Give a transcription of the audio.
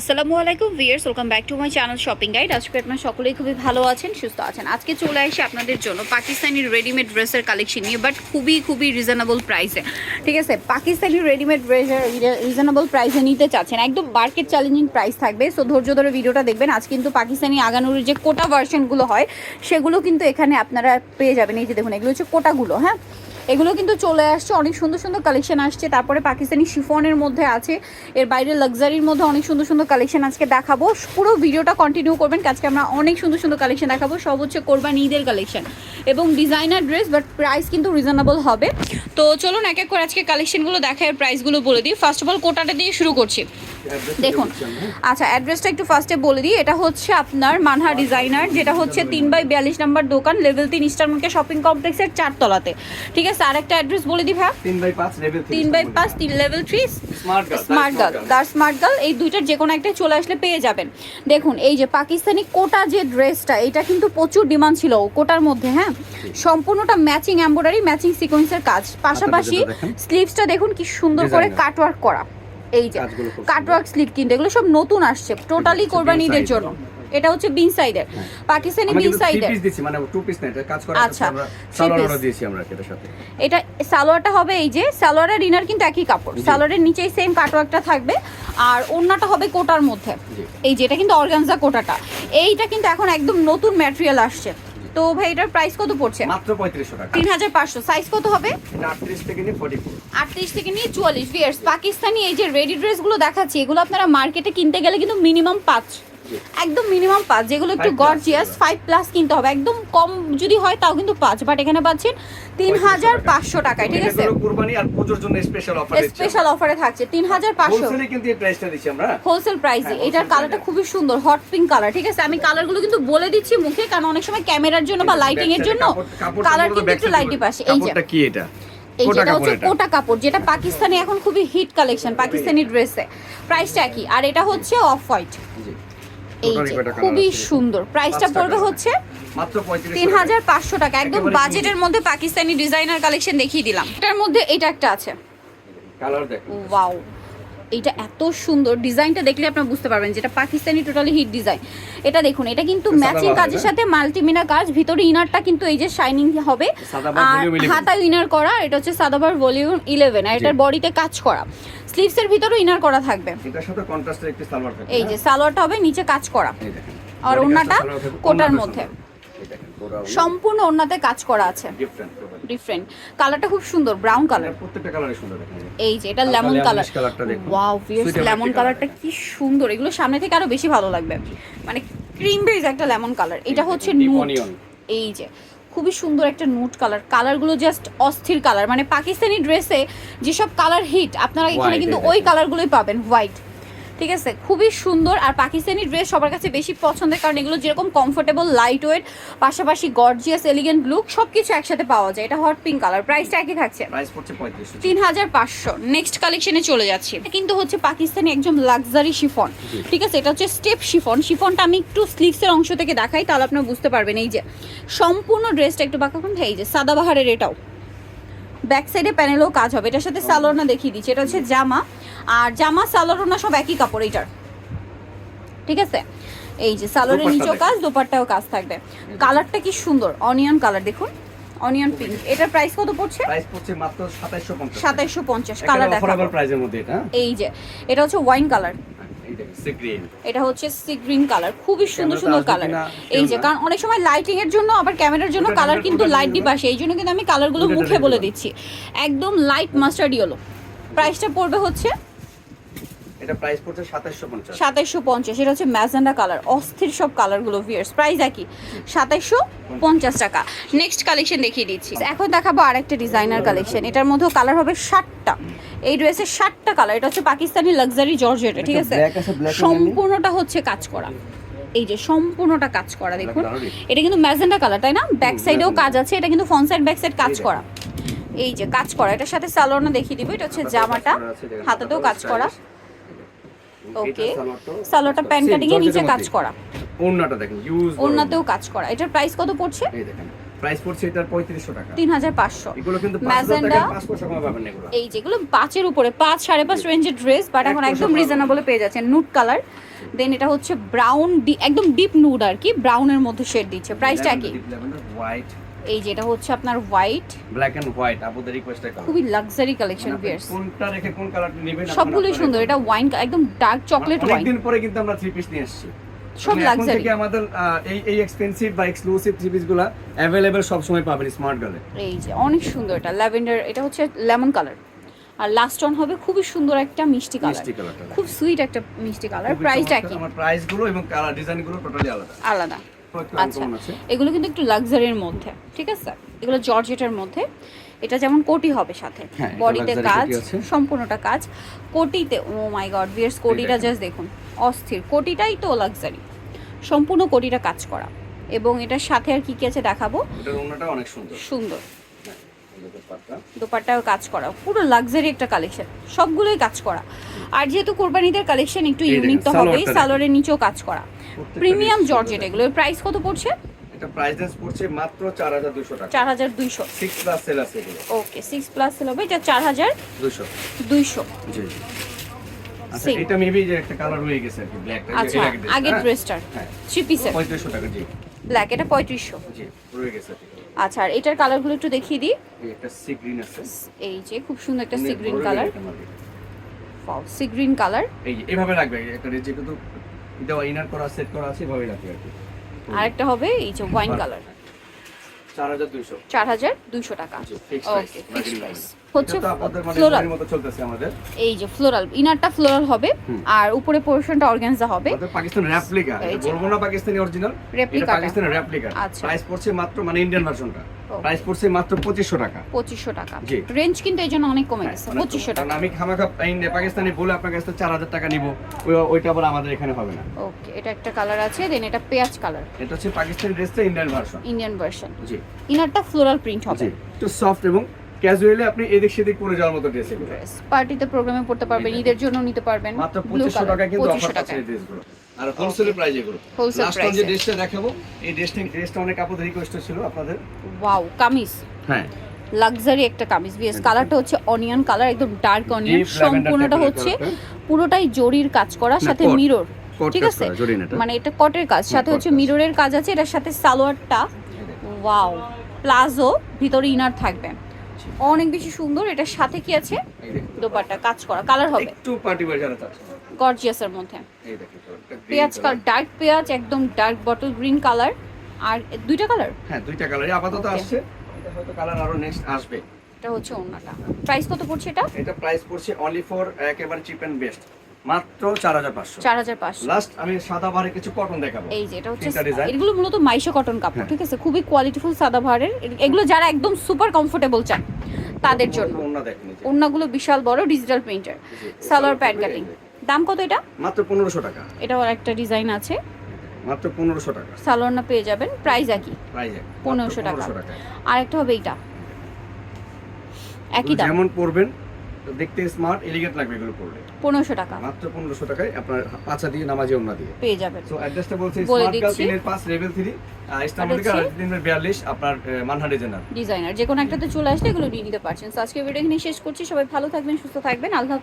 আসসালামু আলাইকুম viewers welcome back to my channel shopping guide. আজকে আপনার সকলেই খুবই ভালো আছেন, সুস্থ আছেন। আজকে চলে আসি আপনাদের জন্য পাকিস্তানি রেডিমেড ড্রেসের কালেকশন নিয়ে বাট খুবই খুবই রিজনেবল প্রাইসে ঠিক আছে? পাকিস্তানি রেডিমেড ড্রেসের রিজনেবল প্রাইসে নিতে চাচ্ছেন। একদম মার্কেট চ্যালেঞ্জিং প্রাইস থাকবে সো ধৈর্য ধরে ভিডিওটা দেখবেন। আজ কিন্তু পাকিস্তানি আগানুরের যে কোটা ভার্সনগুলো হয়, সেগুলো কিন্তু এখানে আপনারা পেয়ে যাবেন। এই যে দেখুন, এগুলো হচ্ছে কোটাগুলো হ্যাঁ? এগুলো কিন্তু চলে আসছে, অনেক সুন্দর সুন্দর কালেকশন আসছে। তারপরে পাকিস্তানি শিফনের মধ্যে আছে, এর বাইরে লাক্সারির মধ্যে অনেক সুন্দর সুন্দর কালেকশন আজকে দেখাবো। পুরো ভিডিওটা কন্টিনিউ করবেন আজকে আমরা অনেক সুন্দর সুন্দর কালেকশন দেখাবো। সব হচ্ছে কোরবান ঈদের কালেকশন এবং ডিজাইনার ড্রেস বাট প্রাইস কিন্তু রিজনেবল হবে। তো চলুন এক এক করে আজকে কালেকশনগুলো দেখায় প্রাইসগুলো বলে দিই। ফার্স্ট অফ অল কোটাটা দিয়ে শুরু করছি। দেখুন আচ্ছা অ্যাড্রেসটা একটু ফার্স্টে বলে দিই। এটা হচ্ছে আপনার মানহা ডিজাইনার যেটা হচ্ছে তিন বাই বিয়াল্লিশ নম্বর দোকান লেভেল তিন ইস্টার মার্কেট শপিং কমপ্লেক্সের চারতলাতে। ঠিক আছে আরেকটা অ্যাড্রেস বলে দিই ভাই তিন বাই পাঁচ লেভেল তিন বাই পাঁচ তিন লেভেল থ্রি স্মার্ট গার্ল দার স্মার্ট গার্ল এই দুইটার যে কোনো একটা চলে আসলে পেয়ে যাবেন। দেখুন এই যে পাকিস্তানি কোটা যে ড্রেসটা এটা কিন্তু প্রচুর ডিমান্ড ছিল কোটার মধ্যে হ্যাঁ? সম্পূর্ণটা ম্যাচিং এমব্রয়ডারি ম্যাচিং সিকোয়েন্সের কাজ। পাশাপাশি দেখেন। স্লিভসটা দেখুন কি সুন্দর করে। কাটওয়ার্ক করা। এই যে কাটওয়ার্ক স্লিভ কিন্তু এগুলো সব নতুন আসছে টোটালি কোরবানিদের জন্য। এটা হচ্ছে বিন সাইডের পাকিস্তানি বিন সাইডের মানে টু পিস না এটা কাজ করা আচ্ছা, সালোয়ার দিয়েছি আমরা সাথে। এটা সালোয়ারটা হবে এই যে সালোয়ারের ইনার কিন্তু একই কাপড়। সালোয়ারের নিচেই সেম কাটওয়ার্কটা থাকবে। আর ওড়নাটা হবে কোটার মধ্যে। এই যে এটা কিন্তু অর্গানজা কোটাটা। এইটা কিন্তু এখন একদম নতুন ম্যাটেরিয়াল আসছে। তো ভাই এটার প্রাইস কত পড়ছে? মাত্র পঁয়ত্রিশশো টাকা। তিন হাজার পাঁচশো। সাইজ কত হবে? এটা আটত্রিশ থেকে নিয়ে ফোর্টি ফোর আটত্রিশ থেকে নিয়ে চুয়াল্লিশ। ভিয়ার্স পাকিস্তানি এই যে রেডি ড্রেসগুলো দেখাচ্ছি এগুলো আপনারা মার্কেটে কিনতে গেলে কিন্তু মিনিমাম পাঁচ। জি। একদম মিনিমাম পাঁচ যেগুলো একটু গর্জিয়াস ফাইভ প্লাস কিনতে হবে। একদম কম যদি হয় তাও কিন্তু পাঁচ বাট এখানে পাচ্ছেন তিন হাজার পাঁচশো টাকায় ঠিক আছে? স্পেশাল অফার থাকছে তিন হাজার পাঁচশো। হোলসেলে প্রাইসে হ্যাঁ, এটার কালারটা খুবই সুন্দর হট পিঙ্ক কালার ঠিক আছে? আমি কালারগুলো কিন্তু বলে দিচ্ছি মুখে কারণ অনেক সময় ক্যামেরার জন্য বা লাইটিং এর জন্য কালার কিন্তু একটু লাইটি পাশে। এই যে। কি এটা? এই যেটা হচ্ছে কোটা কাপড় যেটা পাকিস্তানি এখন খুবই হিট কালেকশন পাকিস্তানি ড্রেসে প্রাইসটা কি আর এটা হচ্ছে অফ হোয়াইট খুবই সুন্দর। প্রাইসটা পড়বে হচ্ছে তিন হাজার পাঁচশো টাকা। একদম বাজেটের মধ্যে পাকিস্তানি ডিজাইনার কালেকশন দেখিয়ে দিলাম। এটার মধ্যে এটা একটা আছে। কালার দেখো। ওয়াও এটা এত সুন্দর ডিজাইনটা দেখলে আপনারা বুঝতে পারবেন যেটা পাকিস্তানি টোটালি হিট ডিজাইন এটা দেখুন এটা কিন্তু ম্যাচিং কাজের সাথে মাল্টিমিনা কাজ ভিতরে ইনারটা কিন্তু এই যে শাইনিং হবে। আর volume 11 হাতায় ইনার করা এটা হচ্ছে সাদাবার ভলিউম ইলেভেন আর এটার বডিতে কাজ করা। স্লিভসের ভিতরেও ইনার করা থাকবে। এটার সাথে কন্ট্রাস্টের একটি সালোয়ার থাকে এই যে সালোয়ারটা হবে নিচে কাজ করা। আর ওড়নাটা কোটার মধ্যে। সম্পূর্ণ ওড়নাতে কাজ করা আছে। ডিফারেন্ট কালারটা খুব সুন্দর ব্রাউন কালার প্রত্যেকটা কালারই সুন্দর এই যে এটা lemon colour. Wow viewers lemon কালারটা কি সুন্দর। এগুলো সামনে থেকে আরও বেশি ভালো লাগবে। মানে ক্রিম বেজ একটা লেমন কালার এটা হচ্ছে নুট এই যে খুবই সুন্দর একটা নুট কালার কালারগুলো জাস্ট অস্থির কালার মানে পাকিস্তানি ড্রেসে যেসব কালার হিট আপনারা এখানে কিন্তু ওই। কালারগুলোই পাবেন। হোয়াইট ঠিক আছে? খুবই সুন্দর আর পাকিস্তানি ড্রেস সবার কাছে বেশি পছন্দের কারণ এগুলো যেরকম কমফোর্টেবল লাইট ওয়েট পাশাপাশি গর্জিয়াস এলিগেন্ট লুক সব কিছু একসাথে পাওয়া যায়। এটা হট পিঙ্ক কালার প্রাইসটা একই থাকছে। তিন হাজার পাঁচশো। নেক্সট কালেকশনে চলে যাচ্ছি। এটা কিন্তু হচ্ছে পাকিস্তানি একদম লাক্সারি শিফন ঠিক আছে? এটা হচ্ছে স্টেপ শিফন শিফনটা আমি একটু স্লিভসের অংশ থেকে দেখাই তাহলে আপনারা বুঝতে পারবেন। এই যে সম্পূর্ণ ড্রেসটা একটু বাঁকা এই যে সাদাবাহারের এটাও। ব্যাক সাইডে প্যানেলও কাজ হবে। এটার সাথে সালোয়ারনা দেখিয়ে দিচ্ছি। এটা হচ্ছে জামা। আর জামা সালোয়ারনা সব একই কাপড় এইটার। ঠিক আছে? এই যে সালোয়ারের নিচেও কাজ দোপাট্টাও কাজ থাকবে। কালারটা কি সুন্দর। অনিয়ন কালার দেখুন। অনিয়ন পিঙ্ক এটার প্রাইস কত পড়ছে? প্রাইস পড়ছে মাত্র 2750 সাতাইশো পঞ্চাশ। কালার অফারেবল দেখাবো। প্রাইসের মধ্যে এটা এই যে এটা হচ্ছে ওয়াইন কালার এটা হচ্ছে সি গ্রিন কালার খুবই সুন্দর সুন্দর কালার এই যে কারণ অনেক সময় লাইটিং এর জন্য আবার ক্যামেরার জন্য কালার কিন্তু লাইট ডিপ আসে এই জন্য কিন্তু আমি কালারগুলো মুখে বলে দিচ্ছি। একদম লাইট মাস্টার্ড ইয়েলো প্রাইসটা পড়বে হচ্ছে এটা প্রাইস পড়ছে 2750 সাতাইশশো পঞ্চাশ এটা হচ্ছে ম্যাজেন্ডা কালার অস্থির সব কালারগুলো ভিয়ার্স প্রাইস একই সাতাইশশো পঞ্চাশ টাকা। নেক্সট কালেকশন দেখিয়ে দিচ্ছি। এখন দেখাবো আরেকটা ডিজাইনার কালেকশন এটার মধ্যেও কালার হবে ষাটটা। এই ড্রেসের ষাটটা কালার এটা হচ্ছে পাকিস্তানি লাক্সারি জর্জেট ঠিক আছে? সম্পূর্ণটা হচ্ছে কাজ করা। এই যে সম্পূর্ণটা কাজ করা দেখুন। এটা কিন্তু ম্যাজেন্ডা কালার তাই না? ব্যাক সাইডেও কাজ আছে এটা কিন্তু ফ্রন্ট সাইড ব্যাক সাইড কাজ করা। এই যে কাজ করা এটার সাথে সালোয়ারটা দেখিয়ে দিব এটা হচ্ছে জামাটা। হাতাতেও কাজ করা। ওকে সালোয়ারটা প্যান্ট কাটিং এর নিচে কাজ করা। ওন্নাটা দেখেন ওড়নাতেও কাজ করা। এটার প্রাইস কত পড়ছে? এই দেখেন। প্রাইস পড়ছে এটার 3500 টাকা। তিন হাজার পাঁচশো। এগুলো কিন্তু ম্যাজেন্ডা 500 টাকা পাবেন এগুলো। এই যেগুলো পাঁচের উপরে পাঁচ সাড়ে পাঁচ রেঞ্জের ড্রেস বাট এখন একদম রিজনেবলে পেয়ে যাচ্ছেন নুট কালার দেন এটা হচ্ছে ব্রাউন একদম ডিপ নুড আর কি ব্রাউনের মধ্যে শেড দিচ্ছে। প্রাইসটা কি হোয়াইট এই যেটা হচ্ছে আপনার হোয়াইট ব্ল্যাক এন্ড হোয়াইট আপুদের রিকোয়েস্টের কালার খুবই লাক্সারি কালেকশন বিয়ার্স কোনটা রেখে কোন কালারটা নেবেন সবগুলোই সুন্দর এটা। ওয়াইন একদম ডার্ক চকলেট ওয়াইন পরে কিন্তু আমরা থ্রি পিস নিয়ে এসেছি। সব luxury। থেকে আমাদের এই এই এক্সপেন্সিভ বা এক্সক্লুসিভ থ্রি পিসগুলা অ্যাভেলেবেল সব সময় পাবেন স্মার্ট গার্লে এই যে অনেক সুন্দর এটা। ল্যাভেন্ডার এটা হচ্ছে লেমন কালার আর লাস্ট অন হবে খুবই সুন্দর একটা মিষ্টি কালার খুব সুইট একটা মিষ্টি কালার প্রাইসটা কি আমার প্রাইসগুলো এবং কালার ডিজাইনগুলো টোটালি আলাদা। আলাদা। আচ্ছা এগুলো কিন্তু একটু লাক্সারির মধ্যে ঠিক আছে? এগুলো জর্জেটের মধ্যে। এটা যেমন কোটি হবে সাথে। হ্যাঁ, বডিতে কাজ সম্পূর্ণটা কাজ। কোটিতে ও মাই গড বিয়ার্স কোটিটা জাস্ট দেখুন অস্থির। কোটিটাই তো লাক্সারি সম্পূর্ণ কোটিটা কাজ করা। এবং এটার সাথে আর কি কি আছে দেখাবো? অনেক সুন্দর। সুন্দর। হ্যাঁ। দোপাট্টাও কাজ করা। পুরো লাক্সারি একটা কালেকশন সবগুলোই কাজ করা। আর যেহেতু কোরবানিদের কালেকশন একটু ইউনিক তো হবেই সালোয়ারের নিচেও কাজ করা। প্রিমিয়াম জর্জেট সুন্দর। এগুলো। প্রাইস কত পড়ছে? এটা প্রাইস রেঞ্জ পড়ছে মাত্র 4200 টাকা। চার হাজার দুইশো। 6 প্লাস সেল আছে এগুলো। ওকে সিক্স প্লাস সেল হবে এটা চার হাজার 200 দুইশো। জি জি। আচ্ছা এটা মেবি যে একটা কালার রয়ে গেছে আর কি ব্ল্যাক আচ্ছা আগের ড্রেসটার হ্যাঁ। থ্রি পিসের 3500 টাকা জি। ব্ল্যাক এটা পঁয়ত্রিশশো। জি রয়ে গেছে। আচ্ছা আর এটার কালারগুলো একটু দেখিয়ে দিই। একটা সি গ্রিন আছে। এই যে খুব সুন্দর একটা সি গ্রিন কালার এটা সি গ্রিন কালার এই। যে এভাবে রাখবে একটা রেঞ্জে কিন্তু দেওয়া ইনার করা সেট করা আছে এভাবে রাখবে আর কি। আরেকটা হবে এই যে ওয়াইন কালার 4200 চার হাজার দুইশো। টাকা। ওকে ফিক্সড ফিক্স প্রাইস হচ্ছে মানে ফ্লোরাল চলতেছে আমাদের। এই যে ফ্লোরাল ইনারটা ফ্লোরাল হবে আর উপরে পোর্শনটা অর্গানজা হবে। পাকিস্তান রেপ্লিকা বলব না পাকিস্তানি অরিজিনাল টা। পাকিস্তানের রেপ্লিকা আচ্ছা। প্রাইস পড়ছে মাত্র মানে ইন্ডিয়ান ভার্সনটা প্রাইস পড়ছে মাত্র 2500 টাকা। পঁচিশশো টাকা। রেঞ্জ কিন্তু এই জন্য অনেক কমে হ্যাঁ, গেছে মানে পঁচিশশো কারণ টাকা। আমি খামাখা ইন্ডিয়া পাকিস্তানি বলে আপনার কাছে চার হাজার টাকা নিব। ওইটা আবার আমাদের এখানে হবে না। ওকে এটা একটা কালার আছে দেন এটা পেঁয়াজ কালার এটা হচ্ছে পাকিস্তানি ড্রেসটা ইন্ডিয়ান ভার্সন ইন্ডিয়ান ভার্সন জি। ইনারটা ফ্লোরাল প্রিন্ট হবে। একটু সফট এবং ক্যাজুয়ালি আপনি এদিক সেদিক পরে যাওয়ার মতো ড্রেস ড্রেস পার্টিতে প্রোগ্রামে পড়তে পারবেন ঈদের জন্য নিতে পারবেন মাত্র টাকা কিন্তু অফার আছে এই ড্রেসগুলো আর হোলসেল প্রাইস এগুলো। লাস্ট যে ড্রেসটা দেখাবো এই ড্রেসটা ড্রেসটা অনেক আপুদের রিকোয়েস্ট ছিল আপনাদের। ওয়াও কামিজ। হ্যাঁ। লাক্সারি একটা কামিজ বিএস কালারটা হচ্ছে অনিয়ন কালার একদম ডার্ক অনিয়ন সম্পূর্ণটা হচ্ছে পুরোটাই জরির কাজ করা সাথে মিরর ঠিক আছে। মানে এটা কটের কাজ সাথে হচ্ছে। মিররের কাজ আছে এটার সাথে সালোয়ারটা ওয়াও প্লাজো ভিতরে ইনার থাকবে। অনেক বেশি সুন্দর এটার সাথে কি আছে? দোপাটা দোপাট্টা। কাজ করা কালার হবে। একটু পার্টি ওয়্যার যারা চাচ্ছে গর্জিয়াসের মধ্যে। এই দেখুন পেঁয়াজ। কালার ডার্ক পেঁয়াজ একদম ডার্ক বটল গ্রিন কালার আর দুইটা কালার হ্যাঁ দুইটা কালারই আপাতত আসছে। এটা হয়তো কালার আরও নেক্সট আসবে। এটা হচ্ছে অন্যটা। প্রাইস কত পড়ছে এটা? এটা প্রাইস পড়ছে অনলি ফর একেবারে চিপ এন্ড বেস্ট মাত্র চার হাজার পাঁচশো। চার হাজার পাঁচশো। লাস্ট আমি সাদা বারে কিছু কটন দেখাবো। এই যে এটা হচ্ছে এগুলো মূলত মাইশা কটন কাপড় হ্যাঁ। ঠিক আছে? খুবই কোয়ালিটিফুল সাদাভারের এগুলো যারা একদম সুপার কমফোর্টেবল চান তাদের জন্য। ওড়নাগুলো বিশাল বড় digital printer salwar pant cutting দাম কত এটা? মাত্র পনেরোশো টাকা। এটাও একটা ডিজাইন আছে। মাত্র পনেরোশো টাকা। সালোয়ার না পেয়ে যাবেন প্রাইস একই। প্রাইস পনেরোশো টাকা। আর একটা হবে এইটা। একই দাম। যেমন পড়বেন দেখতে স্মার্ট এলিগেন্ট লাগবে এগুলো পড়লে পনেরোশো টাকা। মাত্র পনেরোশো টাকায় আপনার পাঁচা দিয়ে নামাজে ওন্না দিয়ে। পেয়ে যাবেন। সো অ্যাড্রেসটা বলছি স্মার্ট লেভেল থ্রি ইসলামাবাদ হচ্ছে? তিনের বিয়াল্লিশ আপনার মানহা জেনার ডিজাইনার যে কোনো একটাতে চলে আসলে এগুলো নিয়ে নিতে পারছেন। সো আজকে ভিডিও এখানে শেষ করছি। সবাই ভালো থাকবেন সুস্থ থাকবেন। আল্লাহ